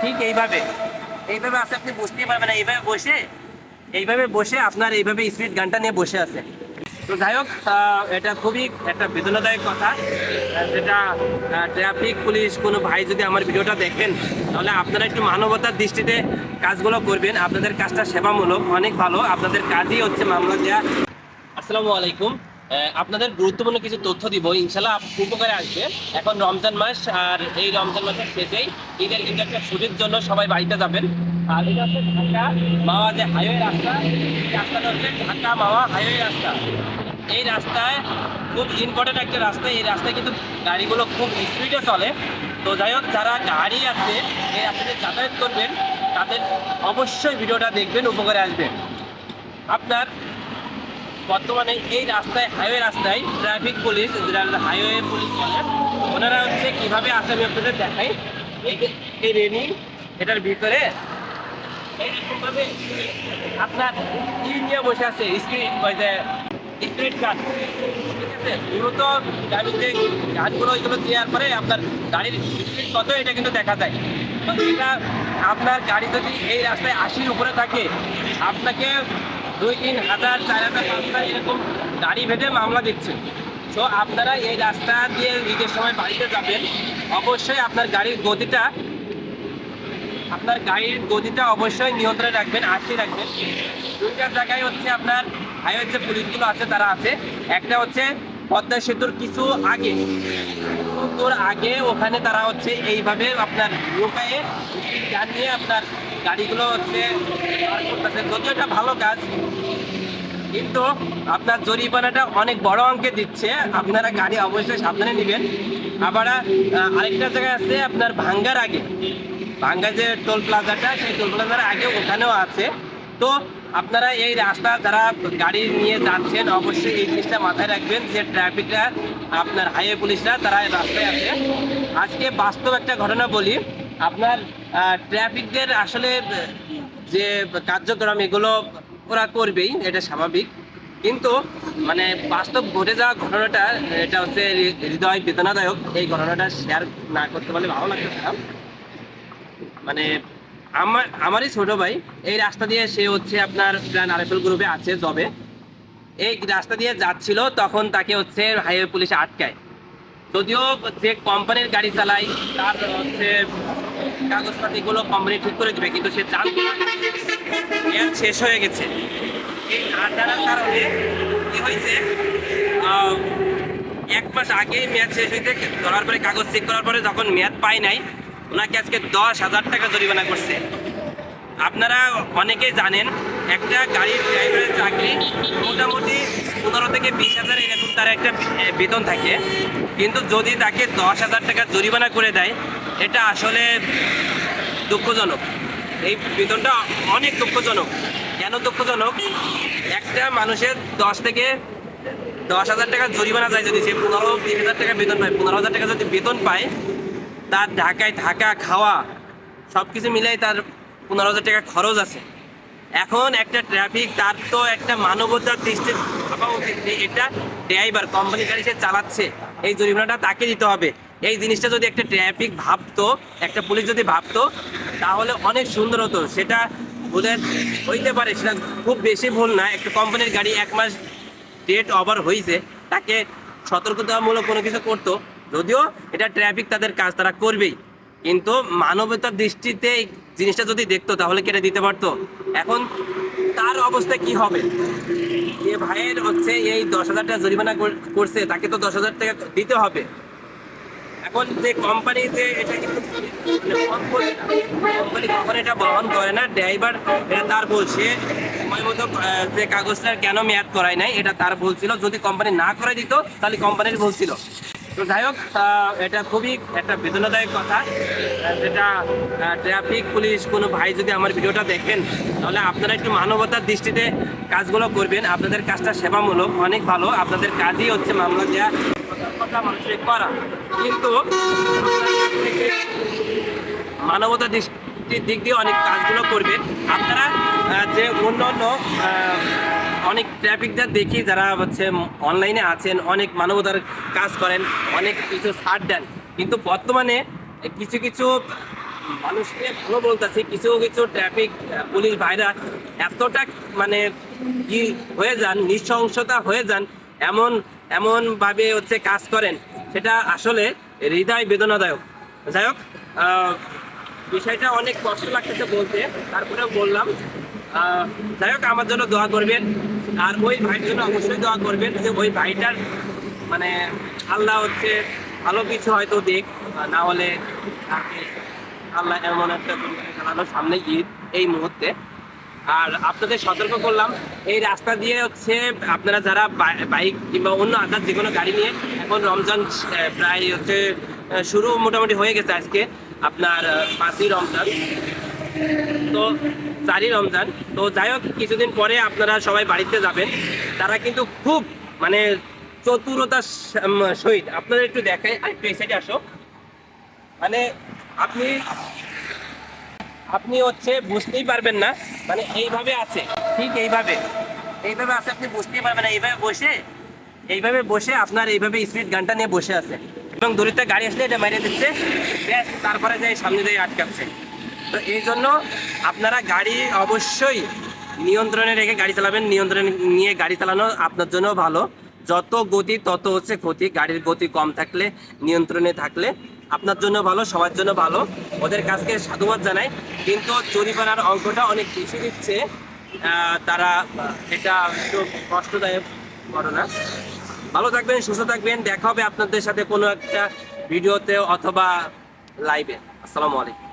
ঠিক এইভাবে। এইভাবে আছে, আপনি বুঝতেই পারবেন না। এইভাবে বসে এইভাবে বসে আপনার এইভাবে স্পিড গানটা নিয়ে বসে আছে। তো যাই হোক এটা খুবই একটা বেদনাদায়ক কথা। যেটা ট্রাফিক পুলিশ কোনো ভাই যদি আমার ভিডিওটা দেখেন, তাহলে আপনারা একটু মানবতার দৃষ্টিতে কাজগুলো করবেন। আপনাদের কাজটা সেবামূলক, অনেক ভালো। আপনাদের কাজই হচ্ছে মামলা দেওয়া আসসালামু আলাইকুম। আপনাদের গুরুত্বপূর্ণ কিছু তথ্য দিব। ইনশাল্লাহ উপকারে আসবে। এখন রমজান মাস, আর এই রমজান মাসের শেষেই ঈদের কিন্তু একটা ছুটির জন্য সবাই বাড়িতে যাবেন। আর এটা হচ্ছে ঢাকা মাওয়া যে হাইওয়ে রাস্তা। এই রাস্তাটা হচ্ছে ঢাকা মাওয়া হাইওয়ে রাস্তা। এই রাস্তায় খুব ইম্পর্টেন্ট একটা রাস্তা। এই রাস্তায় কিন্তু গাড়িগুলো খুব স্পিডে চলে। তো যাই হোক, যারা গাড়ি আছে, এই রাস্তাতে যাতায়াত করবেন, তাদের অবশ্যই ভিডিওটা দেখবেন, উপকারে আসবে। আপনার বর্তমানে এই রাস্তায় হাইওয়ে রাস্তায় ট্রাফিক পুলিশ যেটা হাইওয়ে পুলিশ বলে ওনারা হচ্ছে কীভাবে আসে আমি আপনাদের দেখাই। এই রেলিং, এটার ভিতরে এইরকমভাবে আপনার ই নিয়ে বসে আছে, স্পিড ওই যে স্পিড গান ঠিক আছে? দ্রুত গাড়ি যে গানগুলো ওইগুলো দেওয়ার পরে আপনার গাড়ির স্পিড কত, এটা কিন্তু দেখা যায়। তো এটা আপনার গাড়ি যদি এই রাস্তায় আশির উপরে থাকে, আপনাকে দুই তিন হাজার চার হাজার পাঁচ হাজার এরকম গাড়ি ভেদে মামলা দিচ্ছেন তো আপনারা এই রাস্তা দিয়ে ঈদের সময় বাড়িতে যাবেন। অবশ্যই আপনার গাড়ির গতিটা, আপনার গাড়ির গতিটা অবশ্যই নিয়ন্ত্রণে রাখবেন আসতে রাখবেন। দুইটা জায়গায় হচ্ছে আপনার হাইওয়ে যে পুলিশগুলো আছে, তারা আছে। একটা হচ্ছে পদ্মা সেতুর কিছু আগে। সেতুর আগে ওখানে তারা হচ্ছে এইভাবে আপনার লোকায়ে গান নিয়ে আপনার গাড়িগুলো হচ্ছে করতেছে। যদিও এটা ভালো কাজ, কিন্তু আপনার জরিমানাটা অনেক বড় অঙ্কে দিচ্ছে। আপনারা গাড়ি অবশ্যই সাবধানে নেবেন। আবার আরেকটা জায়গায় আছে আপনার ভাঙ্গার আগে। ভাঙ্গা যে টোল প্লাজাটা, সেই টোল প্লাজার আগে ওখানেও আছে। তো আপনারা এই রাস্তা যারা গাড়ি নিয়ে যাচ্ছেন, অবশ্যই এই জিনিসটা মাথায় রাখবেন যে ট্রাফিকরা আপনার হাইওয়ে পুলিশরা, তারা রাস্তায় আছে। আজকে বাস্তব একটা ঘটনা বলি। আপনার ট্রাফিকদের আসলে, যে কার্যক্রম, এগুলো ওরা করবেই, এটা স্বাভাবিক। কিন্তু মানে বাস্তব ঘটে যাওয়া ঘটনাটা, এটা হচ্ছে হৃদয় বেদনাদায়ক। এই ঘটনাটা শেয়ার না করতে পারলে ভালো লাগতেছে না। মানে আমার, আমারই ছোট ভাই, এই রাস্তা দিয়ে সে হচ্ছে আপনার প্ল্যান আরএফএল গ্রুপে আছে জবে এই রাস্তা দিয়ে যাচ্ছিল, তখন তাকে হচ্ছে হাইওয়ে পুলিশে আটকায়। যদিও যে কোম্পানির গাড়ি চালায়, তার হচ্ছে কাগজপাতিগুলো কোম্পানি ঠিক করে দেবে, কিন্তু সে না শেষ হয়ে গেছে। এই না জানার কারণে কি হয়েছে? এক মাস আগেই মেয়াদ শেষ হয়েছে, ধরার পরে কাগজ চেক করার পরে যখন মেয়াদ পায় নাই ওনাকে আজকে দশ হাজার টাকা জরিমানা করছে। আপনারা অনেকেই জানেন, একটা গাড়ির ড্রাইভারের চাকরি মোটামুটি পনেরো থেকে বিশ হাজার এরকম তার একটা বেতন থাকে। কিন্তু যদি তাকে দশ হাজার টাকা জরিমানা করে দেয়, এটা আসলে দুঃখজনক। এই বেতনটা অনেক দুঃখজনক। কেন দুঃখজনক? একটা মানুষের দশ থেকে দশ হাজার টাকা জরিমানা যায় যদি সে পনেরো, বিশ হাজার টাকা বেতন পায়। পনেরো হাজার টাকা যদি বেতন পায় তার ঢাকায় থাকা, খাওয়া সব কিছু মিলাই তার পনেরো হাজার টাকা খরচ আছে। এখন একটা ট্রাফিক তার তো একটা মানবতার দৃষ্টি ভাবা উচিত যে এটা ড্রাইভার কোম্পানি গাড়ি সে চালাচ্ছে। এই জরিমানাটা তাকে দিতে হবে। এই জিনিসটা যদি একটা ট্রাফিক ভাবতো, একটা পুলিশ যদি ভাবতো, তাহলে অনেক সুন্দর হতো। সেটা ভুলের হইতে পারে, সেটা খুব বেশি ভুল না। একটা কোম্পানির গাড়ি এক মাস ডেট ওভার হয়েছে তাকে সতর্কতামূলক কোনো কিছু করতো। যদিও এটা ট্রাফিক তাদের কাজ তারা করবেই। কিন্তু মানবতার দৃষ্টিতে এই জিনিসটা যদি দেখতো, তাহলে কেটে দিতে পারতো? এখন তার অবস্থা কি হবে? যে ভাইয়ের হচ্ছে এই দশ হাজার টাকা জরিমানা কর- করছে, তাকে তো দশ হাজার টাকা দিতে হবে। এখন যে কোম্পানি যে এটা কোম্পানি কখনো এটা বহন করে না ড্রাইভার এটা তার সে সময় মতো যে কাগজটা কেন মেয়াদ করায় নাই, এটা তার ভুল ছিল। যদি কোম্পানি না করে দিত, তাহলে কোম্পানির ভুল ছিল। তো যাই হোক এটা খুবই একটা বেদনাদায়ক কথা যেটা ট্রাফিক পুলিশ কোনো ভাই যদি আমার ভিডিওটা দেখেন, তাহলে আপনারা একটু মানবতার দৃষ্টিতে কাজগুলো করবেন। আপনাদের কাজটা সেবামূলক, অনেক ভালো। আপনাদের কাজই হচ্ছে মামলা দেওয়া কথা মানুষের করা। কিন্তু মানবতা দৃষ্টির দিক দিয়ে অনেক কাজগুলো করবেন। আপনারা যে অন্য অন্য অনেক ট্রাফিকদের দেখি যারা হচ্ছে অনলাইনে আছেন, অনেক মানবতার কাজ করেন, অনেক কিছু ছাড় দেন। কিন্তু বর্তমানে কিছু কিছু মানুষকে ভালো বলতেছি, কিছু কিছু ট্রাফিক পুলিশ ভাইরা এতটা মানে কি হয়ে যান, নৃশংসতা হয়ে যান, এমন এমন ভাবে হচ্ছে কাজ করেন, সেটা আসলে হৃদয় বেদনাদায়ক। যাই হোক বিষয়টা অনেক কষ্ট লাগতেছে বলতে, তারপরেও বললাম যাই হোক, আমার জন্য দোয়া করবেন। আর ওই ভাইয়ের জন্য অবশ্যই দোয়া করবেন যে ওই ভাইটার মানে আল্লাহ হচ্ছে ভালো কিছু হয়তো দেখ না হলে তাকে আল্লাহ এমন একটা সামনে ঈদ এই মুহূর্তে। আর আপনাদের সতর্ক করলাম, এই রাস্তা দিয়ে হচ্ছে আপনারা যারা বাইক কিংবা অন্য আদার যে কোনো গাড়ি নিয়ে এখন রমজান প্রায় হচ্ছে শুরু মোটামুটি হয়ে গেছে আজকে আপনার পাঁচই রমজান। তো চারই রমজান। তো যাই হোক, কিছুদিন পরে আপনারা সবাই বাড়িতে যাবেন। তারা কিন্তু খুব মানে চতুরতার সহিত। আপনারা একটু দেখাই, আর একটু সাইডে আসো। মানে আপনি আপনি হচ্ছে বুঝতেই পারবেন না মানে এইভাবে আছে, ঠিক এইভাবে। এইভাবে আছে, আপনি বুঝতেই পারবেন না, এইভাবে বসে এইভাবে বসে আপনার এইভাবে স্পিড গানটা নিয়ে বসে আছে। এবং দূরিতে গাড়ি আসলে এটা মেরে দিচ্ছে, ব্যাস, তারপরে যাই সামনে দিয়ে আটকাচ্ছে। তো এই জন্য আপনারা গাড়ি অবশ্যই নিয়ন্ত্রণে রেখে গাড়ি চালাবেন, নিয়ন্ত্রণে নিয়ে গাড়ি চালানো আপনার জন্য ভালো। যত গতি, তত হচ্ছে ক্ষতি। গাড়ির গতি কম থাকলে, নিয়ন্ত্রণে থাকলে আপনার জন্য ভালো, সবার জন্য ভালো। ওদের কাছকে সাধুবাদ জানাই। কিন্তু জরিমানার অঙ্কটা অনেক বেশি দিচ্ছে। তারা, এটা একটু কষ্টদায়ক ঘটনা। ভালো থাকবেন, সুস্থ থাকবেন। দেখা হবে আপনাদের সাথে কোনো একটা ভিডিওতে অথবা লাইভে আসসালামু আলাইকুম।